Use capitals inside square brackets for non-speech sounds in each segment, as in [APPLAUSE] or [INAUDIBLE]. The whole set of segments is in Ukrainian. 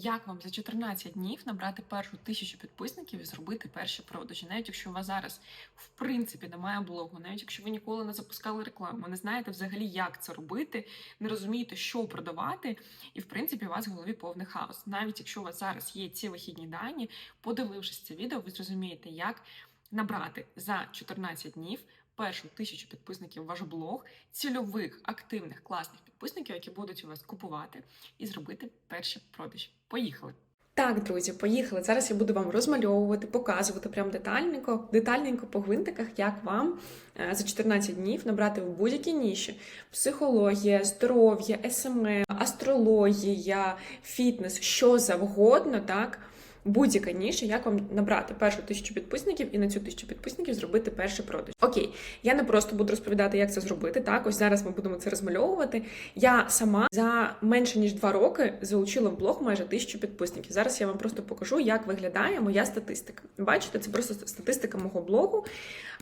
Як вам за 14 днів набрати першу тисячу підписників і зробити перші продажі? Навіть якщо у вас зараз в принципі немає блогу, навіть якщо ви ніколи не запускали рекламу, не знаєте взагалі, як це робити, не розумієте, що продавати, і в принципі у вас в голові повний хаос. Навіть якщо у вас зараз є ці вихідні дані, подивившись це відео, ви зрозумієте, як набрати за 14 днів першу тисячу підписників ваш блог, цільових, активних, класних підписників, які будуть у вас купувати, і зробити перші продажі. Поїхали! Так, друзі, поїхали. Зараз я буду вам розмальовувати, показувати прям детальненько, детальненько по гвинтиках, як вам е, за 14 днів набрати в будь-якій ніші психологія, здоров'я, СММ, астрологія, фітнес, що завгодно, так. Будь-яка ніша, як вам набрати першу тисячу підписників і на цю тисячу підписників зробити перший продаж. Окей, я не просто буду розповідати, як це зробити. Так, ось зараз ми будемо це розмальовувати. Я сама за менше ніж два роки залучила в блог майже тисячу підписників. Зараз я вам просто покажу, як виглядає моя статистика. Бачите, це просто статистика мого блогу.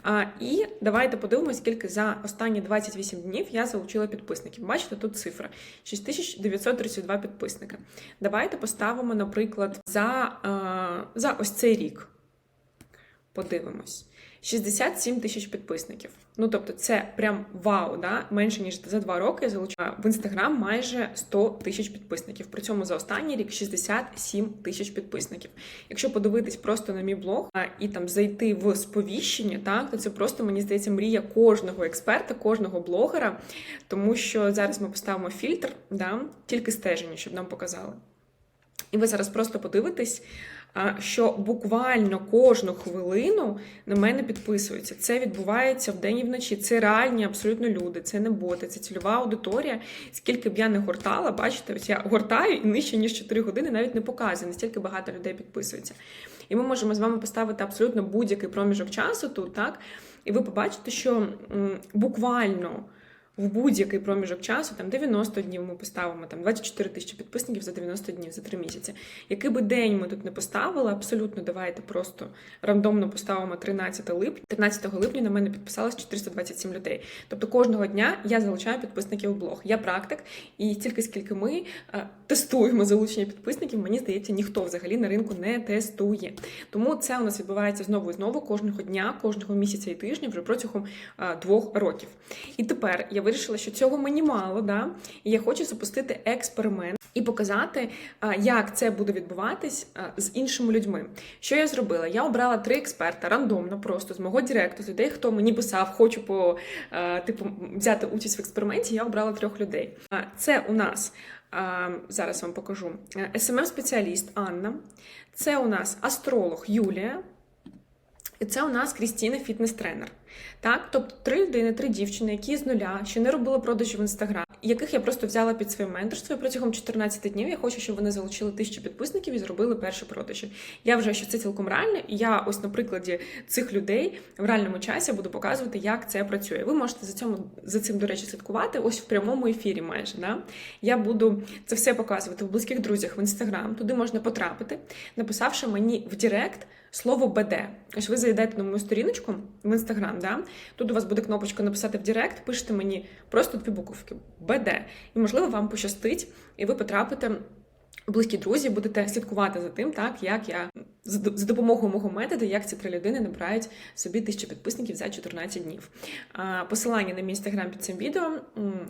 А, І давайте подивимось, скільки за останні 28 днів я залучила підписників. Бачите, тут цифра 6932 підписника. Давайте поставимо, наприклад, за, за ось цей рік. Подивимось. 67 тисяч підписників. Ну, тобто, це прям вау, да? менше ніж за два роки я залучила в інстаграм майже 100 тисяч підписників. При цьому за останній рік 67 тисяч підписників. Якщо подивитись просто на мій блог і там зайти в сповіщення, так то це просто мені здається мрія кожного експерта, кожного блогера, тому що зараз ми поставимо фільтр, да? тільки стеження, щоб нам показали. І ви зараз просто подивитесь, що буквально кожну хвилину на мене підписуються. Це відбувається вдень і вночі. Це реальні абсолютно люди, це не боти, це цільова аудиторія. Скільки б я не гортала, бачите, ось я гортаю і нижче ніж 4 години навіть не показує, настільки багато людей підписується. І ми можемо з вами поставити абсолютно будь-який проміжок часу тут, так? І ви побачите, що буквально в будь-який проміжок часу, там 90 днів ми поставимо, там 24 тисячі підписників за 90 днів, за 3 місяці. Який би день ми тут не поставили, абсолютно давайте просто рандомно поставимо 13 липня. 13 липня на мене підписалось 427 людей. Тобто кожного дня я залучаю підписників в блог. Я практик, і тільки скільки ми е, тестуємо залучення підписників, мені здається, ніхто взагалі на ринку не тестує. Тому це у нас відбувається знову і знову кожного дня, кожного місяця і тижня вже протягом е, двох років. І тепер я вирішила, що цього мені мало, да? і я хочу запустити експеримент і показати, як це буде відбуватись з іншими людьми. Що я зробила? Я обрала три експерта рандомно, просто з мого директу, з людей, хто мені писав, хочу по типу взяти участь в експерименті. Я обрала трьох людей. Це у нас. Зараз вам покажу СММ-спеціаліст Анна, це у нас астролог Юлія, і це у нас Крістіна фітнес-тренер. Так, тобто три людини, три дівчини, які з нуля ще не робили продажі в інстаграм, яких я просто взяла під своє менторство. І протягом 14 днів я хочу, щоб вони залучили тисячу підписників і зробили перші продажі. Я вже що це цілком реально, і я ось на прикладі цих людей в реальному часі буду показувати, як це працює. Ви можете за цьому за цим, до речі, слідкувати ось в прямому ефірі. Майже да? я буду це все показувати в близьких друзях в інстаграм. Туди можна потрапити, написавши мені в Директ слово БД. Ось ви зайдете на мою сторіночку в інстаграм. Да? Тут у вас буде кнопочка написати в Директ, пишете мені просто дві буковки БД. І, можливо, вам пощастить, і ви потрапите. Близькі друзі, будете слідкувати за тим, так як я за допомогою мого методу, як ці три людини набирають собі тисячу підписників за 14 днів. Посилання на мій інстаграм під цим відео,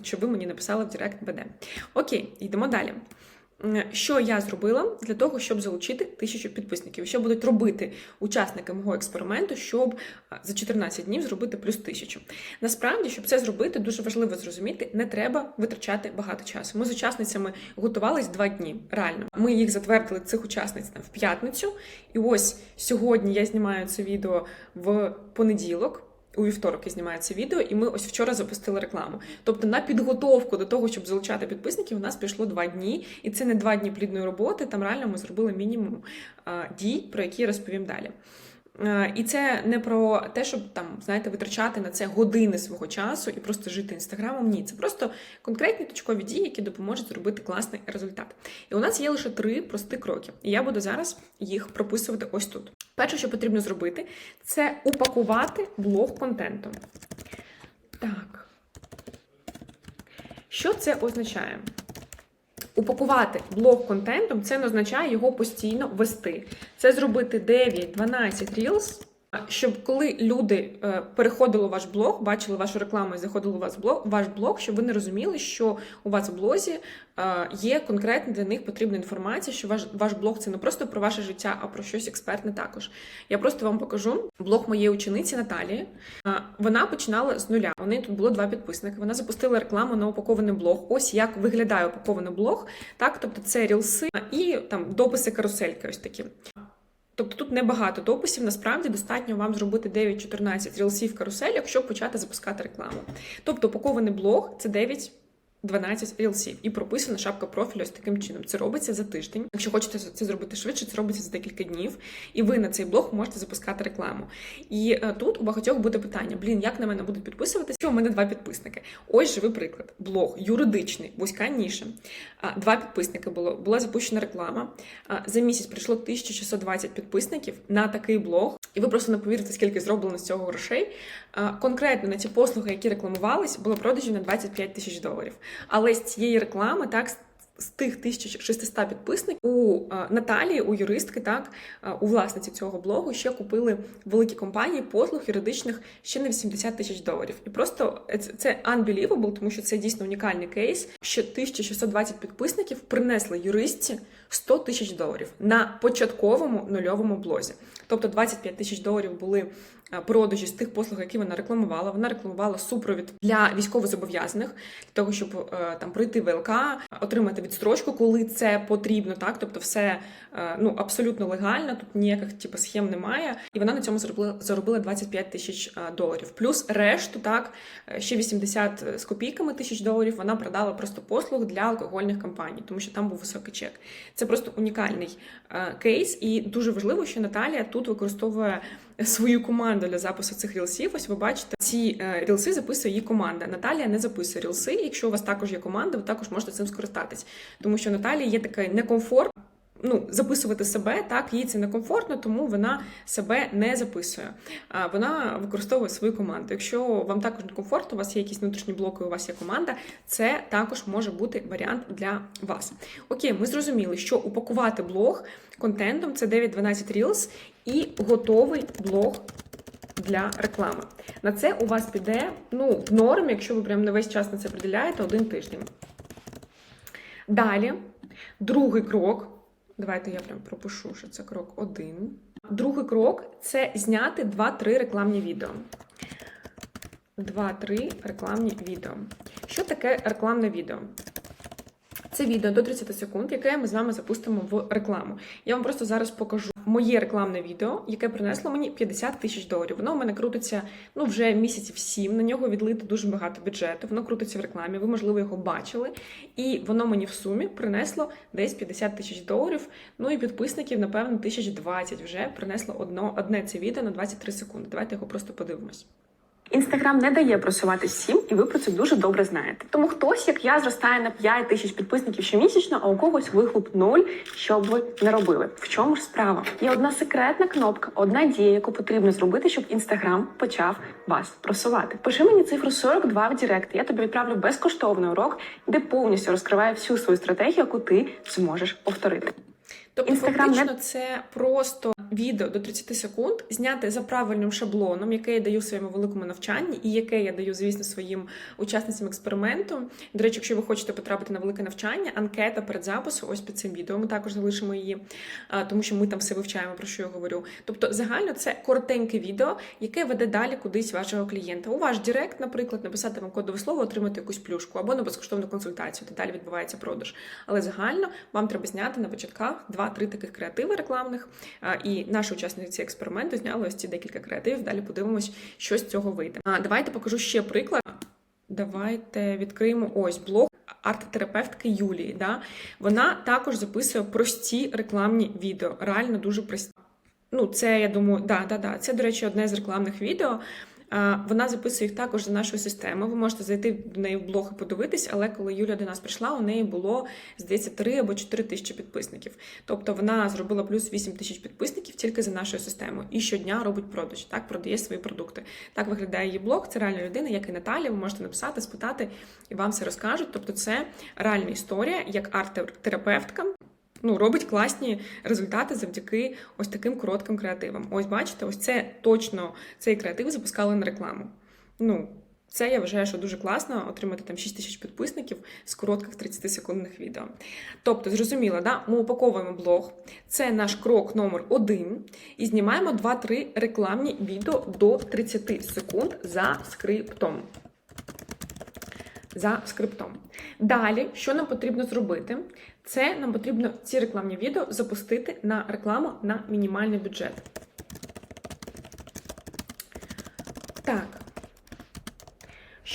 щоб ви мені написали в Директ БД. Окей, йдемо далі. Що я зробила для того, щоб залучити тисячу підписників? Що будуть робити учасники мого експерименту, щоб за 14 днів зробити плюс тисячу? Насправді, щоб це зробити, дуже важливо зрозуміти, не треба витрачати багато часу. Ми з учасницями готувались два дні. Реально, ми їх затвердили цих учасниць в п'ятницю, і ось сьогодні я знімаю це відео в понеділок у вівторок я знімаю відео, і ми ось вчора запустили рекламу. Тобто на підготовку до того, щоб залучати підписників, у нас пішло два дні, і це не два дні плідної роботи. Там реально ми зробили мінімум дій, про які я розповім далі. І це не про те, щоб там, знаєте, витрачати на це години свого часу і просто жити інстаграмом. Ні, це просто конкретні точкові дії, які допоможуть зробити класний результат. І у нас є лише три прості кроки. І я буду зараз їх прописувати ось тут. Перше, що потрібно зробити, це упакувати блог контентом. Так. Що це означає? Упакувати блог контентом це не означає його постійно вести. Це зробити 9-12 reels, щоб коли люди е, переходили у ваш блог, бачили вашу рекламу і заходили у вас блог, ваш блог, щоб вони розуміли, що у вас в блозі е, є конкретна для них потрібна інформація, що ваш, ваш блог це не просто про ваше життя, а про щось експертне також. Я просто вам покажу блог моєї учениці Наталії. Е, Вона починала з нуля. У неї тут було два підписники. Вона запустила рекламу на упакований блог. Ось як виглядає упакований блог. Так, тобто це рілси і там дописи карусельки. Ось такі. Тобто тут небагато дописів, насправді достатньо вам зробити 9-14 рілсів карусель, якщо почати запускати рекламу. Тобто упакований блог це 9 12 рілсів і прописана шапка профілю ось таким чином. Це робиться за тиждень. Якщо хочете це зробити швидше, це робиться за декілька днів, і ви на цей блог можете запускати рекламу. І е, тут у багатьох буде питання: блін, як на мене будуть підписуватися? Що у мене два підписники? Ось живий приклад. Блог юридичний, вузька ніша. Два підписники було. Була запущена реклама. За місяць прийшло 1620 підписників на такий блог, і ви просто не повірите, скільки зроблено з цього грошей. Конкретно на ті послуги, які рекламувались, було продажів на 25 тисяч доларів. Але з цієї реклами, так, з- тих 1600 підписників у е, Наталії, у юристки, так, е, у власниці цього блогу ще купили великі компанії послуг юридичних ще на 80 тисяч доларів. І просто це- це unbelievable, тому що це дійсно унікальний кейс, що 1620 підписників принесли юристці 100 тисяч доларів на початковому нульовому блозі. Тобто 25 тисяч доларів були е, продажі з тих послуг, які вона рекламувала. Вона рекламувала супровід для військовозобов'язаних, для того, щоб е, там пройти ВЛК, отримати відстрочку, коли це потрібно. Так, тобто, все е, ну абсолютно легально, тут ніяких типу, схем немає. І вона на цьому заробила заробила 25 тисяч е, доларів. Плюс решту, так е, ще 80 з копійками тисяч доларів. Вона продала просто послуг для алкогольних компаній, тому що там був високий чек. Це просто унікальний е, кейс, і дуже важливо, що Наталія тут використовує свою команду для запису цих рілсів. Ось ви бачите, ці е, рілси записує її команда. Наталія не записує рілси. Якщо у вас також є команда, ви також можете цим скористатись, тому що Наталія є такий некомфорт. Ну, записувати себе так, їй це некомфортно, тому вона себе не записує. Вона використовує свою команду. Якщо вам також некомфортно, у вас є якісь внутрішні блоки, у вас є команда, це також може бути варіант для вас. Окей, ми зрозуміли, що упакувати блог контентом це 9-12 Reels і готовий блог для реклами. На це у вас піде ну, в нормі, якщо ви прям не весь час на це приділяєте, один тиждень. Далі, другий крок. Давайте я прям пропишу, що це крок один. Другий крок це зняти 2-3 рекламні відео. 2-3 рекламні відео. Що таке рекламне відео? Це відео до 30 секунд, яке ми з вами запустимо в рекламу. Я вам просто зараз покажу моє рекламне відео, яке принесло мені 50 тисяч доларів. Воно у мене крутиться ну вже місяців сім. На нього відлито дуже багато бюджету. Воно крутиться в рекламі. Ви, можливо, його бачили. І воно мені в сумі принесло десь 50 тисяч доларів. Ну і підписників, напевно, 1020 вже принесло одно, одне це відео на 23 секунди. Давайте його просто подивимось. Інстаграм не дає просувати всім, і ви про це дуже добре знаєте. Тому хтось, як я, зростає на 5 тисяч підписників щомісячно, а у когось вихлоп нуль, що б ви не робили. В чому ж справа? Є одна секретна кнопка, одна дія, яку потрібно зробити, щоб інстаграм почав вас просувати. Пиши мені цифру 42 в Директ. Я тобі відправлю безкоштовний урок, де повністю розкриваю всю свою стратегію, яку ти зможеш повторити. Тобто, Інстаграм не- це просто відео до 30 секунд, зняте за правильним шаблоном, яке я даю в своєму великому навчанні, і яке я даю, звісно, своїм учасницям експерименту. До речі, якщо ви хочете потрапити на велике навчання, анкета перед записом, ось під цим відео. Ми також залишимо її, тому що ми там все вивчаємо, про що я говорю. Тобто, загально це коротеньке відео, яке веде далі кудись вашого клієнта. У ваш Директ, наприклад, написати вам кодове слово, отримати якусь плюшку або на безкоштовну консультацію, де далі відбувається продаж. Але загально вам треба зняти на початках два-три таких креативи рекламних. І наші учасниці експерименту зняли ось ці декілька креативів. Далі подивимось, що з цього вийде. Давайте покажу ще приклад. Давайте відкриємо ось блог арт-терапевтки Юлії. Да? Вона також записує прості рекламні відео. Реально дуже прості. Ну, це я думаю, да, да, да. Це, до речі, одне з рекламних відео. Вона записує їх також за нашою системою. Ви можете зайти до неї в блог і подивитись, але коли Юля до нас прийшла, у неї було, здається, 3 або 4 тисячі підписників. Тобто вона зробила плюс 8 тисяч підписників тільки за нашою системою. І щодня робить продаж, так, продає свої продукти. Так виглядає її блог. Це реальна людина, як і Наталія. Ви можете написати, спитати, і вам все розкажуть. Тобто, це реальна історія, як арт-терапевтка. Ну, робить класні результати завдяки ось таким коротким креативам. Ось бачите, ось це точно цей креатив запускали на рекламу. Ну, це я вважаю, що дуже класно отримати там 6 тисяч підписників з коротких 30-секундних відео. Тобто, зрозуміло, да? ми упаковуємо блог. Це наш крок номер один. І знімаємо 2-3 рекламні відео до 30 секунд за скриптом. За скриптом. Далі, що нам потрібно зробити? Це нам потрібно ці рекламні відео запустити на рекламу на мінімальний бюджет. Так.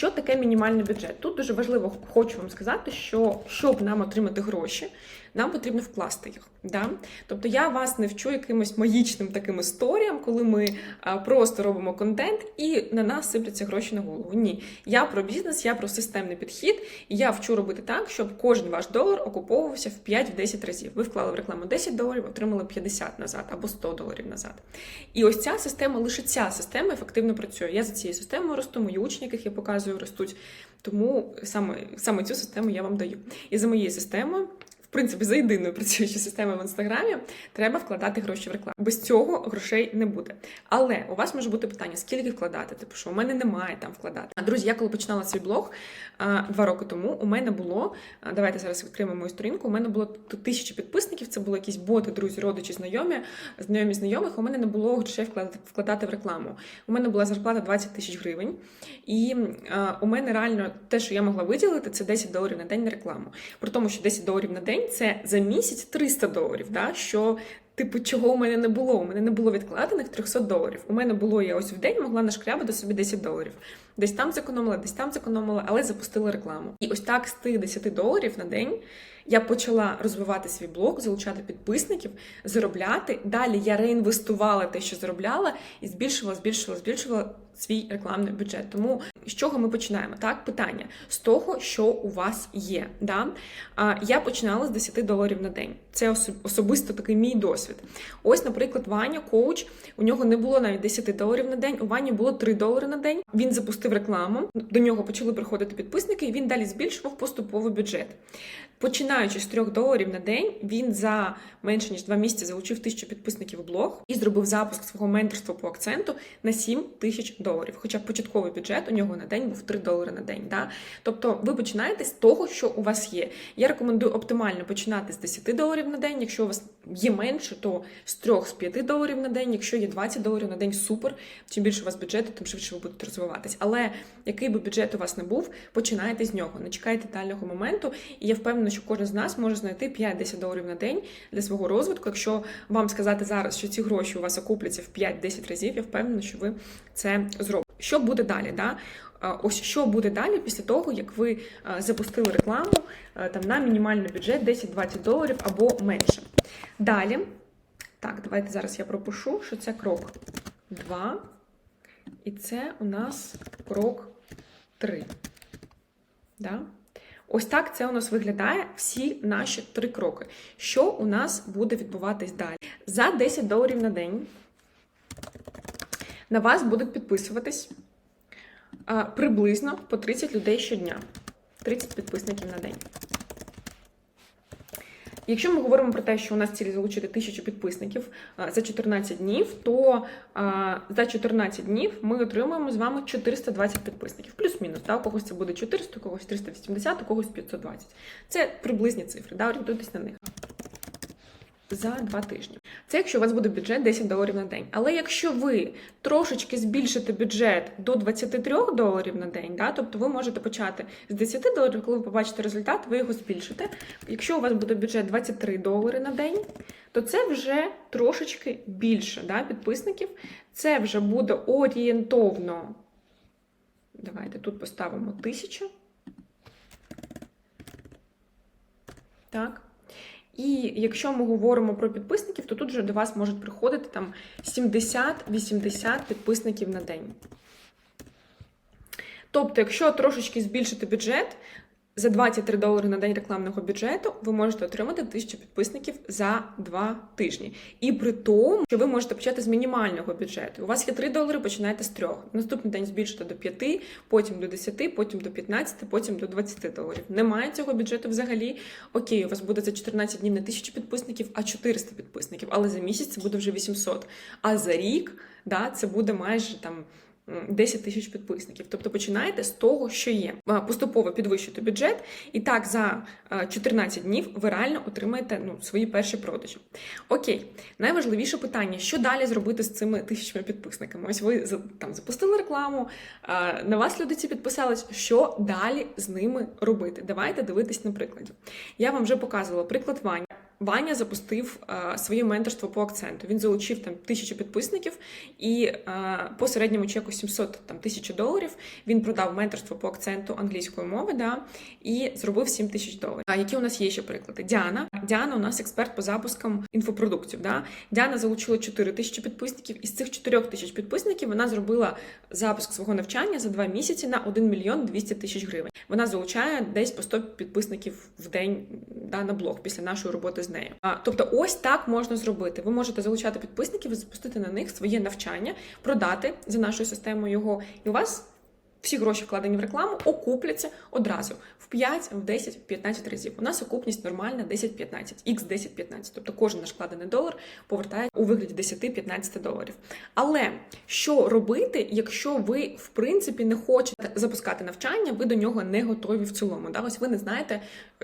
Що таке мінімальний бюджет? Тут дуже важливо, хочу вам сказати, що щоб нам отримати гроші, нам потрібно вкласти їх. Да? Тобто я вас не вчу якимось магічним таким історіям, коли ми просто робимо контент і на нас сипляться гроші на голову. Ні, я про бізнес, я про системний підхід, і я вчу робити так, щоб кожен ваш долар окуповувався в 5-10 разів. Ви вклали в рекламу 10 доларів, отримали 50 назад або 100 доларів назад. І ось ця система, лише ця система ефективно працює. Я за цією системою росту, мої учні, яких я показую, ростуть. Тому саме, саме цю систему я вам даю. І за моєю системою. Принципі, за єдиною працюючою системою в інстаграмі треба вкладати гроші в рекламу. Без цього грошей не буде. Але у вас може бути питання: скільки вкладати? Типу, що у мене немає там вкладати. А друзі, я коли починала свій блог два роки тому, у мене було. Давайте зараз відкриємо мою сторінку. У мене було тисячі підписників. Це були якісь боти, друзі, родичі, знайомі, знайомі знайомих. У мене не було грошей вкладати, в рекламу. У мене була зарплата 20 тисяч гривень, і у мене реально те, що я могла виділити, це 10 доларів на день на рекламу. При тому, що 10 доларів на день це за місяць 300 доларів. Да? Що Типу, чого у мене не було? У мене не було відкладених 300 доларів. У мене було я ось в день могла нашкрябати собі 10 доларів. Десь там зекономила, десь там зекономила, але запустила рекламу. І ось так з тих 10 доларів на день я почала розвивати свій блог, залучати підписників, заробляти. Далі я реінвестувала те, що заробляла, і збільшувала, збільшувала, збільшувала свій рекламний бюджет. Тому з чого ми починаємо? Так, питання з того, що у вас є. Да? А, я починала з 10 доларів на день. Це особисто такий мій досвід. Ось, наприклад, Ваня, коуч, у нього не було навіть 10 доларів на день, у Вані було 3 долари на день. Він запустив рекламу, до нього почали приходити підписники, і він далі збільшував поступово бюджет. Починаючи з 3 доларів на день, він за менше ніж 2 місяці залучив тисячу підписників у блог і зробив запуск свого менторства по акценту на 7 тисяч доларів. Хоча початковий бюджет у нього на день був 3 долари на день. Да? Тобто ви починаєте з того, що у вас є. Я рекомендую оптимально починати з 10 доларів на день. Якщо у вас є менше, то з 3 з 5 доларів на день. Якщо є 20 доларів на день, супер. Чим більше у вас бюджету, тим швидше ви будете розвиватись. Але який би бюджет у вас не був, починайте з нього. Не чекайте дальнього моменту. І я впевнена, що кожен з нас може знайти 5-10 доларів на день для свого розвитку. Якщо вам сказати зараз, що ці гроші у вас окупляться в 5-10 разів, я впевнена, що ви це зробите. Що буде далі? Да? Ось що буде далі після того, як ви запустили рекламу там на мінімальний бюджет 10-20 доларів або менше. Далі, так, давайте зараз я пропишу, що це крок 2, і це у нас крок 3. Да? Ось так це у нас виглядає всі наші три кроки. Що у нас буде відбуватись далі? За 10 доларів на день на вас будуть підписуватись приблизно по 30 людей щодня. 30 підписників на день. Якщо ми говоримо про те, що у нас ціль залучити тисячу підписників за 14 днів, то за 14 днів ми отримуємо з вами 420 підписників. Плюс-мінус. Да? У когось це буде 400, у когось 380, у когось 520. Це приблизні цифри, да? орієнтуйтесь на них. За два тижні. Це якщо у вас буде бюджет 10 доларів на день. Але якщо ви трошечки збільшите бюджет до 23 доларів на день, да, тобто ви можете почати з 10 доларів, коли ви побачите результат, ви його збільшите. Якщо у вас буде бюджет 23 долари на день, то це вже трошечки більше да, підписників. Це вже буде орієнтовно. Давайте тут поставимо 1000. Так. І якщо ми говоримо про підписників, то тут вже до вас можуть приходити там 70-80 підписників на день. Тобто, якщо трошечки збільшити бюджет, за 23 долари на день рекламного бюджету ви можете отримати 1000 підписників за 2 тижні. І при тому, що ви можете почати з мінімального бюджету. У вас є 3 долари, починайте з 3. Наступний день збільшите до 5, потім до 10, потім до 15, потім до 20 доларів. Немає цього бюджету взагалі. Окей, у вас буде за 14 днів не 1000 підписників, а 400 підписників. Але за місяць це буде вже 800. А за рік да, це буде майже там. М, 10 тисяч підписників. Тобто починайте з того, що є. Поступово підвищуйте бюджет, і так за е, 14 днів ви реально отримаєте ну, свої перші продажі. Окей, найважливіше питання: що далі зробити з цими тисячами підписниками? Ось ви там запустили рекламу, на вас люди ці підписались. Що далі з ними робити? Давайте дивитись на прикладі. Я вам вже показувала приклад Вані. Ваня запустив е, своє менторство по акценту. Він залучив там тисячу підписників і е, по середньому чеку 700 там тисяч доларів. Він продав менторство по акценту англійської мови, да, і зробив 7 тисяч доларів. А які у нас є ще приклади? Діана. Діана у нас експерт по запускам інфопродуктів. Да? Діана залучила 4 тисячі підписників. Із цих 4 тисяч підписників вона зробила запуск свого навчання за 2 місяці на 1 мільйон 200 тисяч гривень. Вона залучає десь по 100 підписників в день да, на блог після нашої роботи з нею. А, тобто, ось так можна зробити. Ви можете залучати підписників запустити на них своє навчання, продати за нашою системою його, і у вас. Всі гроші вкладені в рекламу окупляться одразу в 5, в 10, в 15 разів. У нас окупність нормальна 10-15, x 10-15. Тобто кожен наш вкладений долар повертає у вигляді 10-15 доларів. Але що робити, якщо ви в принципі не хочете запускати навчання, ви до нього не готові в цілому? Да? Ось ви не знаєте,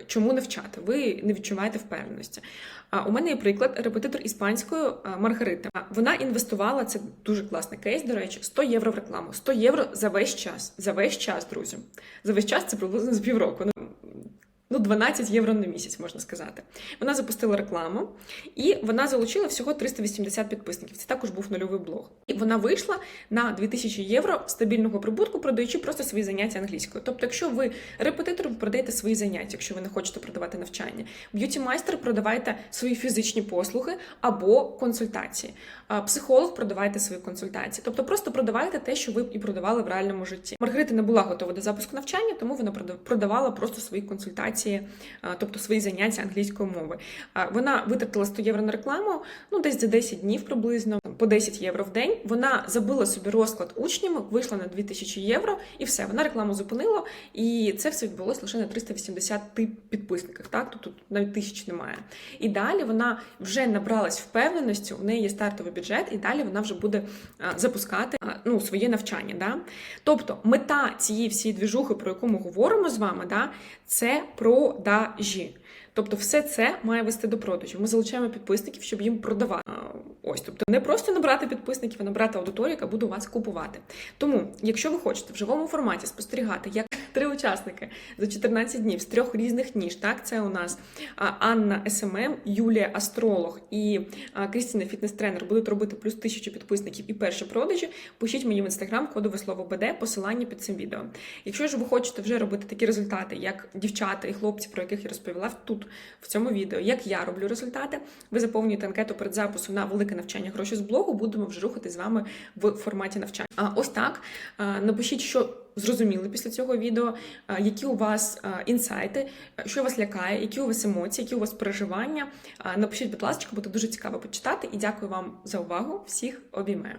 чому навчати, ви не відчуваєте впевненості. А у мене є приклад репетитор іспанської Маргарита. Вона інвестувала це дуже класний кейс. До речі, 100 євро в рекламу. 100 євро за весь час. За весь час, друзі. За весь час це приблизно з півроку. Ну, Ну, 12 євро на місяць, можна сказати. Вона запустила рекламу, і вона залучила всього 380 підписників. Це також був нульовий блог. І вона вийшла на 2000 євро стабільного прибутку, продаючи просто свої заняття англійською. Тобто, якщо ви репетитор, ви продаєте свої заняття, якщо ви не хочете продавати навчання. Б'юті майстер продавайте свої фізичні послуги або консультації. Психолог продавайте свої консультації. Тобто просто продавайте те, що ви і продавали в реальному житті. Маргарита не була готова до запуску навчання, тому вона прода- продавала просто свої консультації, а, тобто свої заняття англійської мови. Вона витратила 100 євро на рекламу, ну десь за 10 днів приблизно, по 10 євро в день. Вона забила собі розклад учнями, вийшла на 2000 євро, і все. Вона рекламу зупинила, і це все відбулося лише на 380 підписниках. Так, тобто тут навіть тисяч немає. І далі вона вже набралась впевненості, у неї є стартовий бюджет, і далі вона вже буде запускати ну, своє навчання. Да? Тобто мета цієї всієї двіжухи, про яку ми говоримо з вами, да, це продажі. Тобто, все це має вести до продажів. Ми залучаємо підписників, щоб їм продавати. Ось, тобто, не просто набрати підписників, а набрати аудиторію, яка буде у вас купувати. Тому, якщо ви хочете в живому форматі спостерігати, як [LAUGHS] три учасники за 14 днів з трьох різних ніж, так це у нас Анна СММ, Юлія Астролог і Крістіна Фітнес-тренер будуть робити плюс тисячу підписників і перші продажі. Пишіть мені в інстаграм кодове слово БД, посилання під цим відео. Якщо ж ви хочете вже робити такі результати, як дівчата і хлопці, про яких я розповіла тут в цьому відео, як я роблю результати, ви заповнюєте анкету перед записом на велике навчання гроші з блогу. Будемо вже рухати з вами в форматі навчання. А ось так напишіть, що зрозуміли після цього відео, які у вас інсайти, що вас лякає, які у вас емоції, які у вас переживання. Напишіть, будь ласка, буде дуже цікаво почитати. І дякую вам за увагу. Всіх обіймаю.